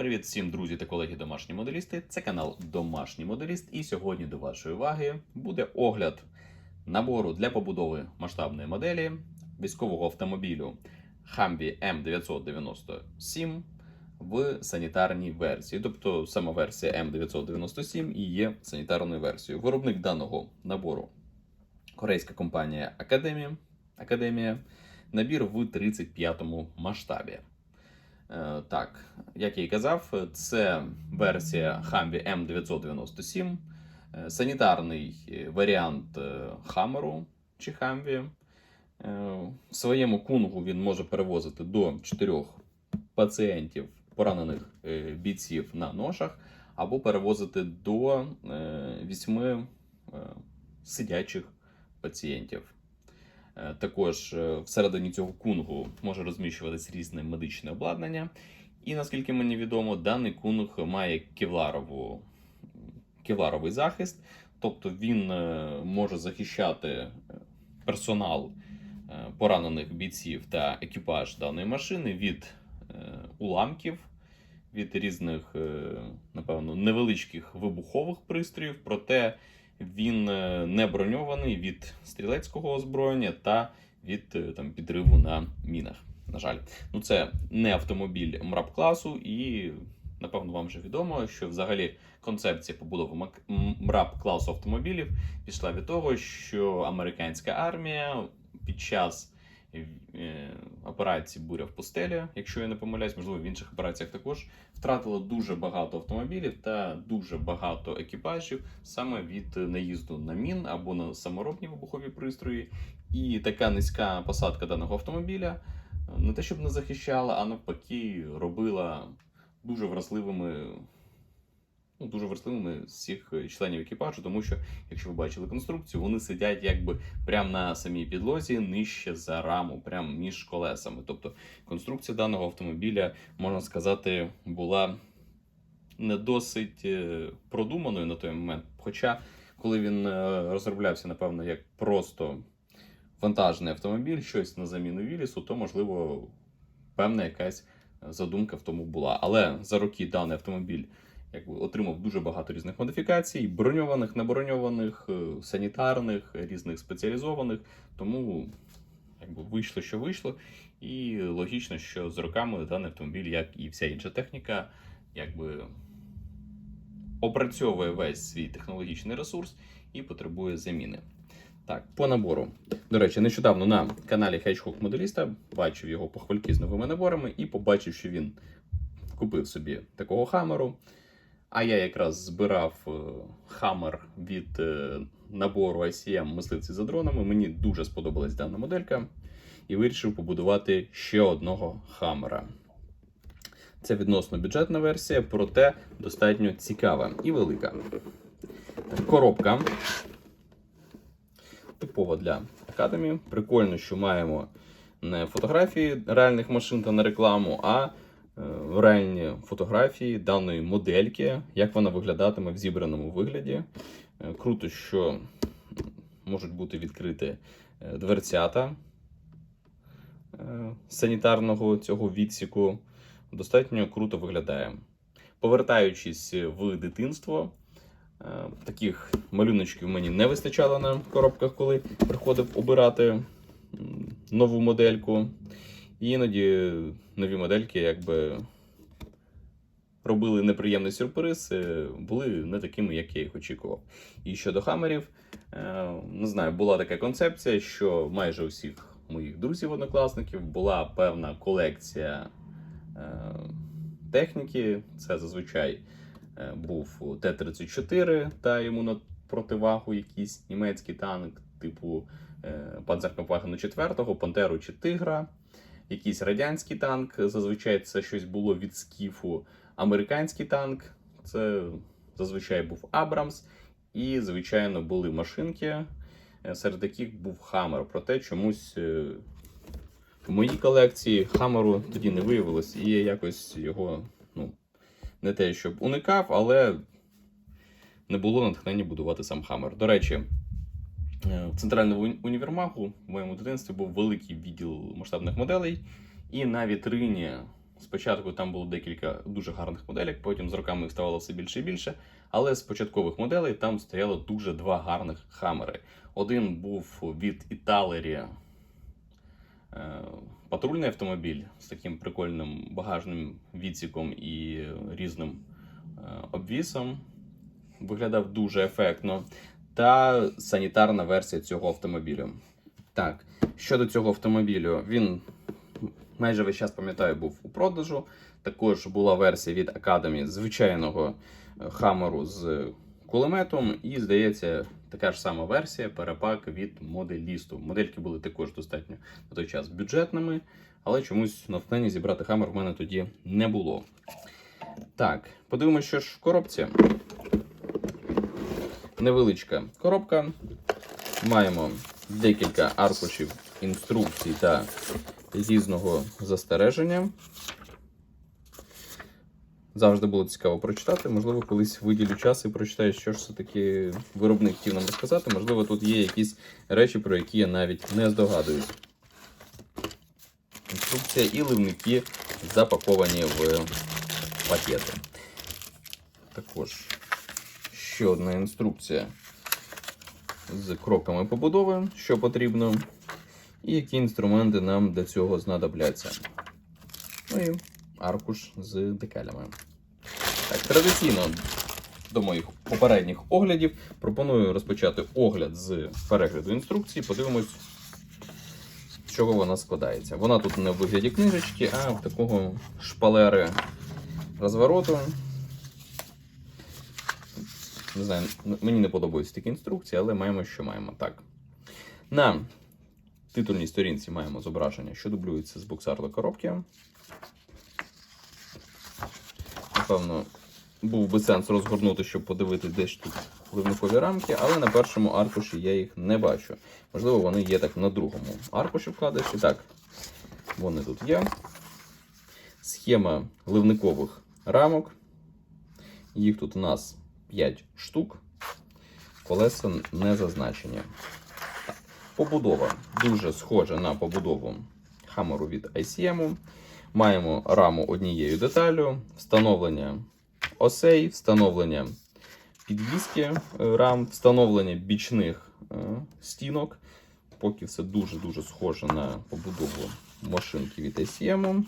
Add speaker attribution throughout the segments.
Speaker 1: Привіт всім, друзі та колеги домашні моделісти. Це канал Домашній Моделіст. І сьогодні до вашої уваги буде огляд набору для побудови масштабної моделі військового автомобілю Humvee M997 в санітарній версії. Тобто сама версія M997 і є санітарною версією. Виробник даного набору корейська компанія Академія. Академія. Набір в 35-му масштабі. Е, Так, як я і казав, це версія Humvee M997, е, санітарний е, варіант Хаммеру чи. Е, В своєму кунгу він може перевозити до 4 пацієнтів, поранених бійців на ношах, або перевозити до 8 сидячих пацієнтів. Е, Також е, всередині цього кунгу може розміщуватись різне медичне обладнання. І наскільки мені відомо, даний кунг має кевларову, кевларовий захист, тобто він е, може захищати персонал поранених бійців та екіпаж даної машини від уламків, від різних, напевно, невеличких вибухових пристроїв, проте він е, не броньований від стрілецького озброєння та від е, там, підриву на мінах. На жаль, ну це не автомобіль мраб класу, і напевно вам вже відомо, що взагалі концепція побудови мраб класу автомобілів пішла від того, що американська армія під час операції Буря в пустелі, якщо я не помиляюсь, можливо, в інших операціях також втратила дуже багато автомобілів та дуже багато екіпажів саме від наїзду на мін або на саморобні вибухові пристрої. І така низька посадка даного автомобіля е, не те, щоб не захищала, а навпаки, робила дуже вразливими. Ну, дуже вразливими всіх членів екіпажу, тому що, якщо ви бачили конструкцію, вони сидять якби прямо на самій підлозі, нижче за раму, прямо між колесами. Тобто конструкція даного автомобіля, можна сказати, була не досить е, продуманою на той момент. Хоча, коли він е, розроблявся, напевно, як просто вантажний автомобіль, щось на заміну Вілісу, то можливо певна якась задумка в тому була. Але за роки даний автомобіль якби отримав дуже багато різних модифікацій: броньованих, неброньованих, е, санітарних, різних спеціалізованих. Тому якби вийшло, що вийшло. І логічно, що з роками даний автомобіль, як і вся інша техніка, якби опрацьовує весь свій технологічний ресурс і потребує заміни. Так, по набору. До речі, нещодавно на каналі Hedgehog Моделіста бачив його похвальки з новими наборами і побачив, що він купив собі такого хамеру. А я якраз збирав е, хамер від е, набору ICM мисливці за дронами. Мені дуже сподобалась дана моделька і вирішив побудувати ще одного хамера. Це відносно бюджетна версія, проте достатньо цікава і велика. Коробка. Типова для Academy. Прикольно, що маємо не фотографії реальних машин та не рекламу, а реальні фотографії даної модельки, як вона виглядатиме в зібраному вигляді. Е, Круто, що можуть бути відкриті е, дверцята е, санітарного цього відсіку. Достатньо круто виглядає. Повертаючись в дитинство, е, таких малюночків мені не вистачало на коробках, коли приходив обирати нову модельку. І іноді нові модельки якби робили неприємний сюрприз, е, були не такими, як я їх очікував. І щодо хамерів, е, не знаю, була така концепція, що майже у всіх моїх друзів-однокласників була певна колекція е, техніки. Це зазвичай був Т-34 та йому на противагу якийсь німецький танк, типу Панзеркапвагену 4, Пантеру чи Тигра. Якийсь радянський танк, зазвичай це щось було від скіфу. Американський танк, це зазвичай був Абрамс. І, звичайно, були машинки, е, серед яких був Хаммер. Проте чомусь е, в моїй колекції Хаммеру тоді не виявилось, і я якось його ну, не те, щоб уникав, але не було натхнення будувати сам Хаммер. До речі, в центральному уні- універмагу в моєму дитинстві був великий відділ масштабних моделей, і на вітрині Спочатку там було декілька дуже гарних моделей, потім з роками їх ставало все більше і більше. Але з початкових моделей там стояло дуже два гарних хамери. Один був від Італері е, патрульний автомобіль з таким прикольним багажним відсіком і різним е, обвісом. Виглядав дуже ефектно. Та санітарна версія цього автомобілю. Так, щодо цього автомобілю, він майже весь час пам'ятаю, був у продажу. Також була версія від Academy звичайного е, хамеру з кулеметом, і, здається, така ж сама версія перепак від моделісту. Модельки були також достатньо на той час бюджетними, але чомусь натхнення зібрати хамер в мене тоді не було. Так, подивимося, що ж в коробці. Невеличка коробка. Маємо декілька аркушів інструкцій та різного застереження. Завжди було цікаво прочитати. Можливо, колись виділю час і прочитаю, що ж все-таки виробник хотів нам розказати. Можливо, тут є якісь речі, про які я навіть не здогадуюсь. Інструкція і ливники запаковані в пакети. Також ще одна інструкція з кроками побудови, що потрібно, і які інструменти нам для цього знадобляться. Ну і аркуш з декалями. Так, традиційно до моїх попередніх оглядів пропоную розпочати огляд з перегляду інструкції. Подивимось, з чого вона складається. Вона тут не в вигляді книжечки, а в такого шпалери розвороту. Не знаю, мені не подобаються такі інструкції, але маємо, що маємо. Так. На титульній сторінці маємо зображення, що дублюється з буксарної коробки. Напевно, був би сенс розгорнути, щоб подивитися, де ж тут ливникові рамки, але на першому аркуші я їх не бачу. Можливо, вони є так на другому аркуші вкладиші. Так, вони тут є. Схема ливникових рамок. Їх тут у нас 5 штук. Колеса не зазначені. Побудова дуже схожа на побудову хамеру від ICM. Маємо раму однією деталю, встановлення осей, встановлення підвіски е, рам, встановлення бічних е, стінок. Поки все дуже-дуже схоже на побудову машинки від ICM.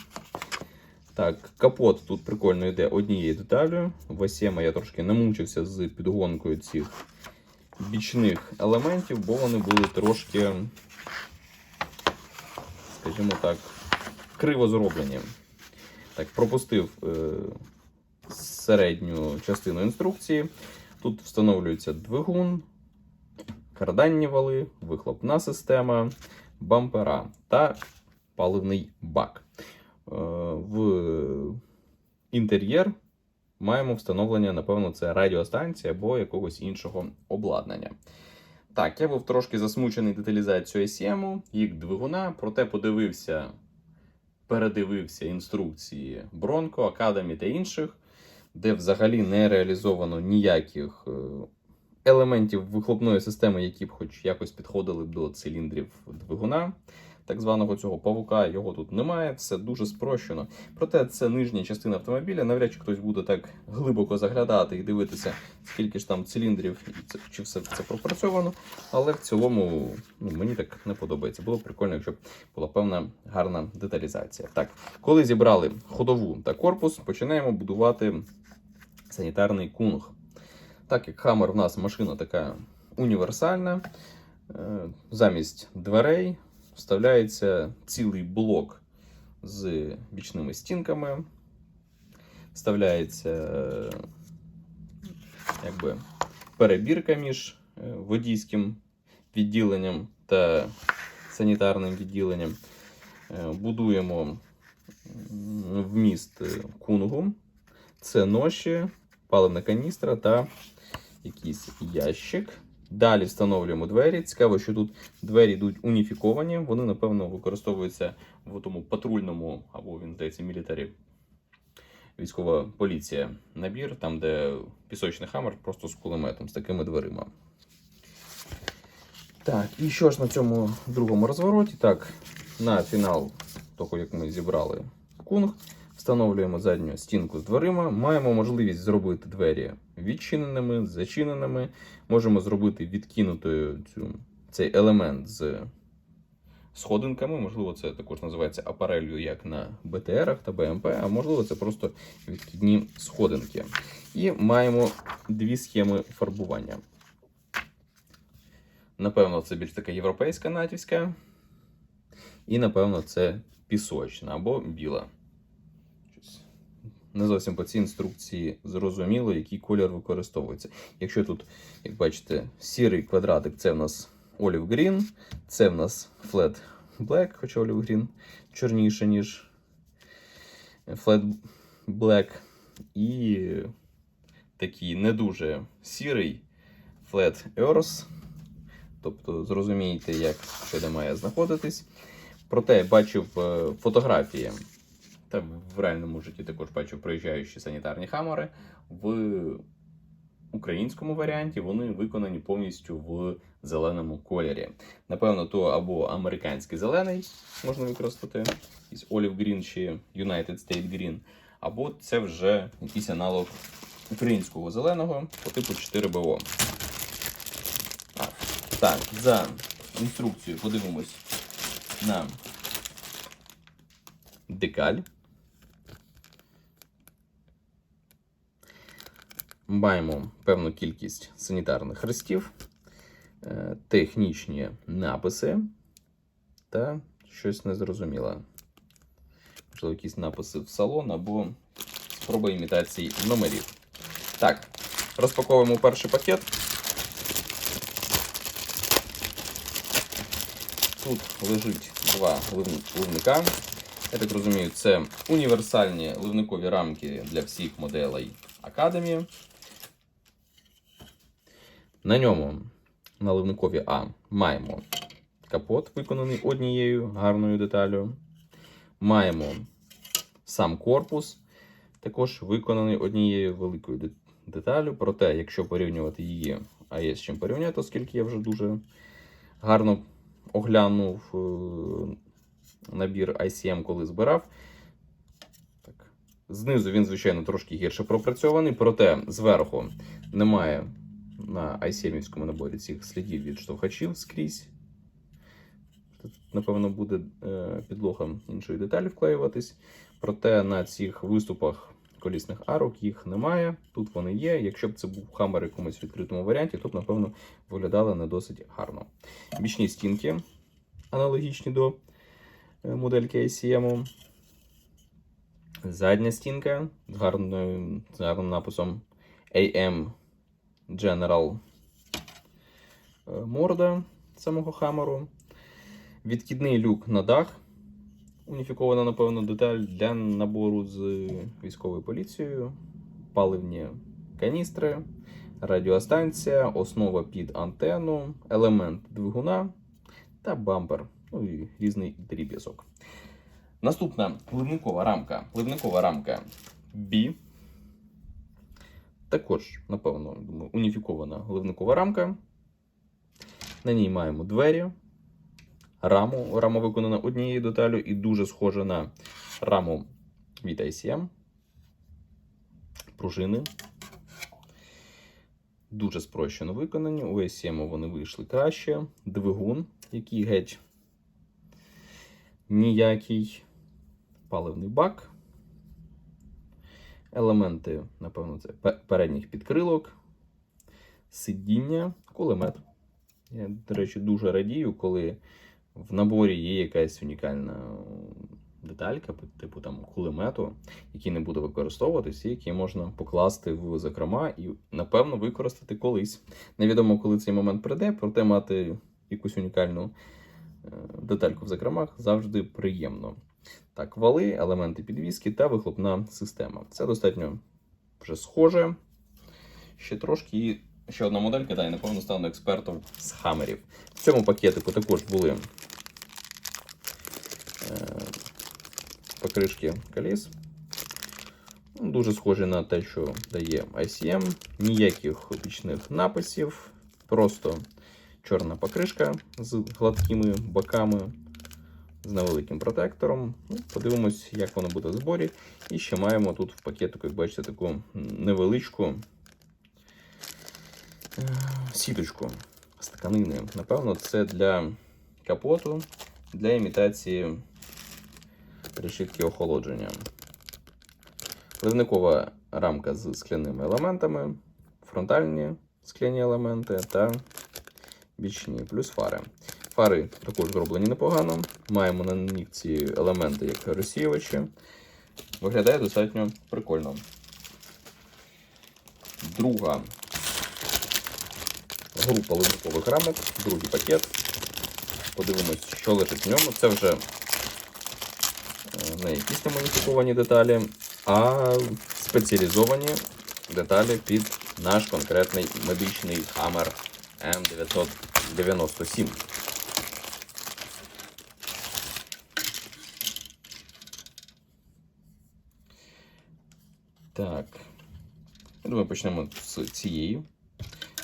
Speaker 1: Так, капот тут прикольно йде однією деталю. В ICM я трошки намучився з підгонкою цих бічних елементів, бо вони були трошки, скажімо так, криво зроблені. Так, пропустив е, середню частину інструкції. Тут встановлюється двигун, карданні вали, вихлопна система, бампера та паливний бак. Е, в інтер'єр маємо встановлення, напевно, це радіостанція або якогось іншого обладнання. Так, я був трошки засмучений деталізацією SEM, їх двигуна, проте подивився, передивився інструкції Bronco, Academy та інших, де взагалі не реалізовано ніяких е, елементів вихлопної системи, які б хоч якось підходили б до циліндрів двигуна. Так званого цього павука його тут немає, все дуже спрощено. Проте це нижня частина автомобіля. Навряд чи хтось буде так глибоко заглядати і дивитися, скільки ж там циліндрів чи все це пропрацьовано. Але в цілому ну, мені так не подобається. Було б прикольно, якщо б була певна гарна деталізація. Так, коли зібрали ходову та корпус, починаємо будувати санітарний кунг. Так як Хаммер в нас машина така універсальна, е, замість дверей вставляється цілий блок з бічними стінками, вставляється е, якби, перебірка між е, водійським відділенням та санітарним відділенням. Е, Будуємо вміст кунгу. Це ноші, паливна каністра та якийсь ящик. Далі встановлюємо двері. Цікаво, що тут двері йдуть уніфіковані. Вони, напевно, використовуються в тому патрульному, або він здається, мілітарі. Військова поліція набір, там, де пісочний хамер просто з кулеметом, з такими дверима. Так, і що ж на цьому другому розвороті? Так, на фінал того, як ми зібрали кунг,
Speaker 2: Встановлюємо задню стінку з дверима. Маємо можливість зробити двері відчиненими, зачиненими. Можемо зробити відкинутою цю, цей елемент з сходинками. Можливо, це також називається апарелью, як на БТРах та БМП, а можливо, це просто відкидні сходинки. І маємо дві схеми фарбування. Напевно, це більш така європейська натівська. І, напевно, це пісочна або біла. Не зовсім по цій інструкції зрозуміло, який колір використовується. Якщо тут, як бачите, сірий квадратик це в нас Olive Green, це в нас Flat Black, хоча Olive Green чорніше, ніж Flat Black. І такий не дуже сірий Flat Earth. Тобто зрозумієте, як що де має знаходитись. Проте бачив е, фотографії, та в реальному житті також бачив проїжджаючі санітарні хамери. В українському варіанті вони виконані повністю в зеленому кольорі. Напевно, то або американський зелений можна використати із Olive Green чи United States Green, або це вже якийсь аналог українського зеленого по типу 4БО. А, Так, за інструкцією подивимось на декаль. Маємо певну кількість санітарних хрестів, е, технічні написи та щось незрозуміле. Можливо, якісь написи в салон або спроба імітації номерів. Так, розпаковуємо перший пакет. Тут лежить два ливника. Я так розумію, це універсальні ливникові рамки для всіх моделей Academy. На ньому, на ливникові А, маємо капот, виконаний однією гарною деталю. Маємо сам корпус, також виконаний однією великою де- деталю. Проте, якщо порівнювати її, а є з чим порівняти, оскільки я вже дуже гарно оглянув е, набір ICM, коли збирав. Знизу він, звичайно, трошки гірше пропрацьований, проте зверху немає на ICM-івському наборі цих слідів від штовхачів скрізь. Напевно, буде е, підлога іншої деталі вклеюватись. Проте на цих виступах колісних арок їх немає. Тут вони є. Якщо б це був хамер якомусь відкритому варіанті, то б, напевно, виглядали не досить гарно. Бічні стінки аналогічні до е, модельки ICM. Задня стінка з гарною, з гарним написом AM General е, морда самого хамеру. Відкидний люк на дах. Уніфікована, напевно, деталь для набору з військовою поліцією, паливні каністри, радіостанція, основа під антенну, елемент двигуна та бампер, ну і різний дріб'язок. Наступна ливникова рамка. Ливникова рамка B. Також, напевно, думаю, уніфікована ливникова рамка. На ній маємо двері, раму. Рама виконана однією деталю і дуже схожа на раму від ICM. Пружини. Дуже спрощено виконані. У ICM вони вийшли краще. Двигун, який геть ніякий. Паливний бак. Елементи, напевно, це передніх підкрилок, сидіння, кулемет. Я, до речі, дуже радію, коли в наборі є якась унікальна деталька, типу там кулемету, який не буде використовуватися, який можна покласти в закрома і, напевно, використати колись. Невідомо, коли цей момент прийде, проте мати якусь унікальну е, детальку в закромах завжди приємно. Так, вали, елементи підвіски та вихлопна система. Це достатньо вже схоже. Ще трошки і ще одна моделька, та я напевно стану експертом з хамерів. В цьому пакетику також були е, покришки коліс. Ну, Дуже схожі на те, що дає ICM. Ніяких бічних написів, просто чорна покришка з гладкими боками. З невеликим протектором. Ну, подивимось, як воно буде в зборі. І ще маємо тут в пакетику, як бачите, таку невеличку е, сіточку з тканини. Напевно, це для капоту, для імітації решітки охолодження. Пливникова рамка з скляними елементами, фронтальні скляні елементи та бічні, плюс фари. Фари також зроблені непогано. Маємо на них ці елементи як розсіювачі. Виглядає достатньо прикольно. Друга група ливникових рамок, другий пакет. Подивимось, що лежить в ньому. Це вже е, не якісь немоніфіковані деталі, а спеціалізовані деталі під наш конкретний медичний Hammer М997. Так. Я думаю, почнемо з цієї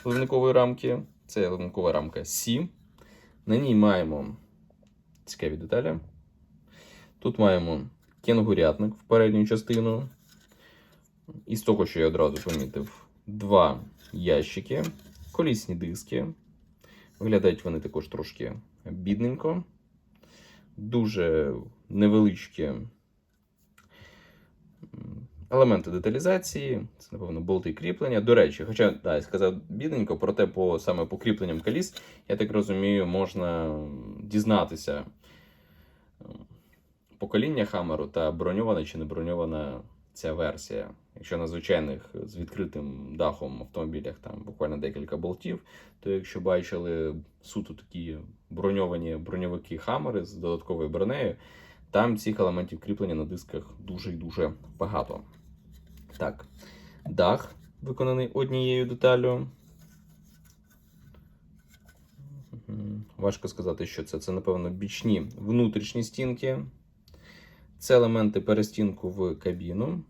Speaker 2: ливникової рамки. Це ливникова рамка Сі. На ній маємо цікаві деталі. Тут маємо кенгурятник в передню частину. І з того, що я одразу помітив, два ящики, колісні диски. Виглядають вони також трошки бідненько. Дуже невеличкі елементи деталізації. Це, напевно, болти кріплення. До речі, хоча да, я сказав бідненько, проте по саме по кріпленням коліс, я так розумію, можна дізнатися покоління Хамеру та броньована чи не броньована ця версія. Якщо на звичайних з відкритим дахом автомобілях там буквально декілька болтів, то якщо бачили суто такі броньовані броньовики Хаммери з додатковою бронею, там цих елементів кріплення на дисках дуже і дуже багато. Так, дах виконаний однією деталлю. Важко сказати, що це. Це, напевно, бічні внутрішні стінки. Це елементи перестінку в кабіну.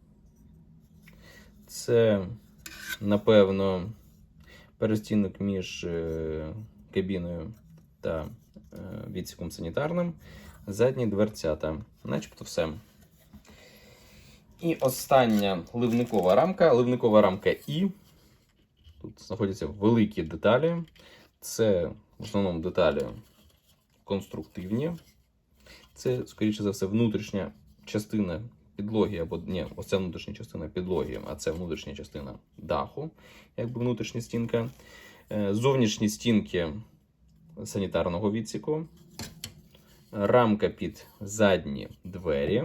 Speaker 2: Це, напевно, перестінок між е, кабіною та е, відсіком санітарним. Задні дверцята. Начебто все. І остання ливникова рамка. Ливникова рамка І. Тут знаходяться великі деталі. Це в основному деталі конструктивні. Це, скоріше за все, внутрішня частина підлоги, або ні, ось внутрішня частина підлоги, а це внутрішня частина даху, якби внутрішня стінка. Е, Зовнішні стінки санітарного відсіку, рамка під задні двері.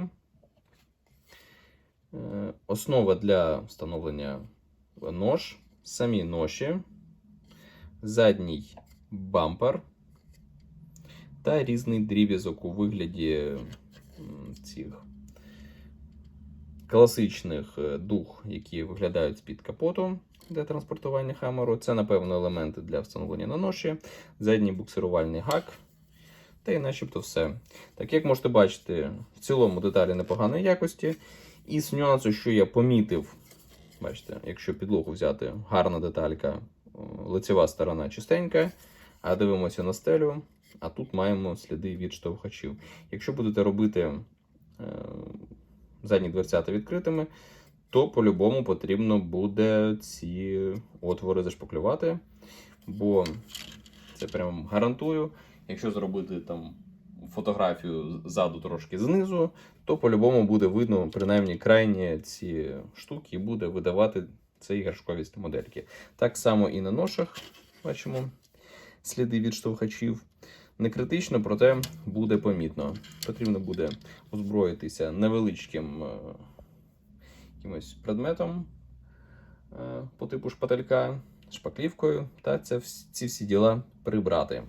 Speaker 2: Е, Основа для встановлення нож, самі ноші, задній бампер та різний дріб'язок у вигляді цих класичних е, дух, які виглядають з-під капоту для транспортування хамеру. Це, напевно, елементи для встановлення на ноші, задній буксирувальний гак. Та й начебто все. Так як можете бачити, в цілому деталі непоганої якості. І з нюансу, що я помітив, бачите, якщо підлогу взяти, гарна деталька, лицева сторона чистенька, а дивимося на стелю, а тут маємо сліди від штовхачів. Якщо будете робити е, задні дверцята відкритими, то по-любому потрібно буде ці отвори зашпаклювати, бо це прям гарантую. Якщо зробити там фотографію ззаду трошки знизу, то по-любому буде видно принаймні крайні ці штуки і буде видавати ці іграшковість модельки. Так само і на ношах бачимо сліди від штовхачів. Не критично, проте буде помітно. Потрібно буде озброїтися невеличким е, якимось предметом е, по типу шпателька, шпаклівкою, та це, ці всі діла прибрати.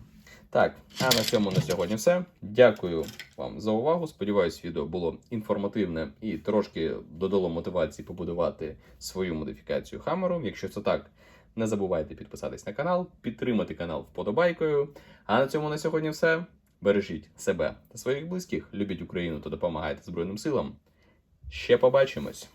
Speaker 2: Так, а на цьому на сьогодні все. Дякую вам за увагу. Сподіваюсь, відео було інформативне і трошки додало мотивації побудувати свою модифікацію хамеру. Якщо це так, не забувайте підписатись на канал, підтримати канал вподобайкою. А на цьому на сьогодні все. Бережіть себе та своїх близьких, любіть Україну та допомагайте Збройним силам. Ще побачимось!